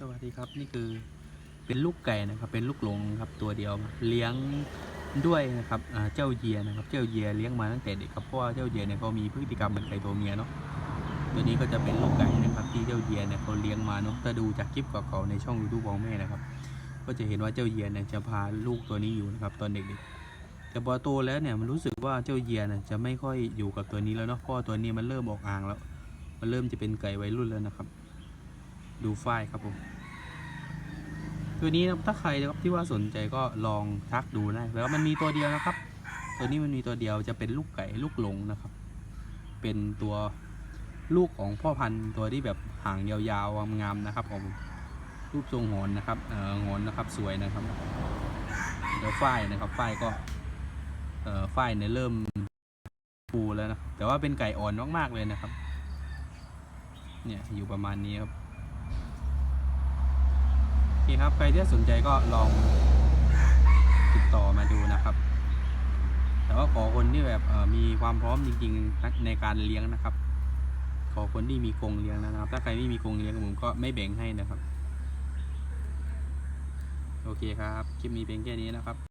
สวัสดีครับนี่คือเป็นลูกไก่นะครับ เป็นลูกหลงครับตัวเดียวเลี้ยงด้วยนะครับเจ้าเยียนะครับ เจ้าเยียเลี้ยงมาตั้งแต่เด็กครับเพราะว่าเจ้าเยียเนี่ยเขามีพฤติกรรมเหมือนไก่ตัวเมียเนาะตัวนี้ก็จะเป็นลูกไก่นะครับที่เจ้าเยียเนี่ยเขาเลี้ยงมาเนาะถ้าดูจากคลิปเก่าๆในช่องยูทูบของแม่นะครับ ก็จะเห็นว่าเจ้าเยียเนี่ยจะพาลูกตัวนี้อยู่นะครับ ตอนเด็กๆแต่พอโตแล้วเนี่ยมันรู้สึกว่าเจ้าเยียเนี่ยจะไม่ค่อยอยู่กับตัวนี้แล้วเนาะเพราะตัวนี้มันเริ่มออกอ่างแล้ว มันเริ่มจะเป็นไก่วัยรุ่นแล้วนะครับ ดูฝ้ายครับผม ตัวนี้นะถ้าใครนะครับที่ว่าสนใจก็ลองทักดูได้แล้วามันมีตัวเดียวนะครับ ตัวนี้มันมีตัวเดียวจะเป็นลูกไก่ลูกหลงนะครับ เป็นตัวลูกของพ่อพันธุ์ตัวที่แบบหางยาวๆงามๆนะครับผมรูปทรงหอนนะครับเอ่อหอนนะครับสวยนะครับ เดี๋ยวฝ้ายนะครับฝ้ายก็เอ่อฝ้ายเนี่ยเริ่มฟูแล้วนะแต่ว่าเป็นไก่อ่อนมากๆเลยนะครับ เนี่ยอยู่ประมาณนี้ครับ เคครับใครที่สนใจก็ลองติดต่อมาดูนะครับ แต่ว่าขอคนที่แบบมีความพร้อมจริงๆในการเลี้ยงนะครับ ขอคนที่มีกรงเลี้ยงนะครับ ถ้าใครไม่มีกรงเลี้ยงผมก็ไม่แบ่งให้นะครับ โอเคครับ คลิปนี้เป็นแค่นี้นะครับ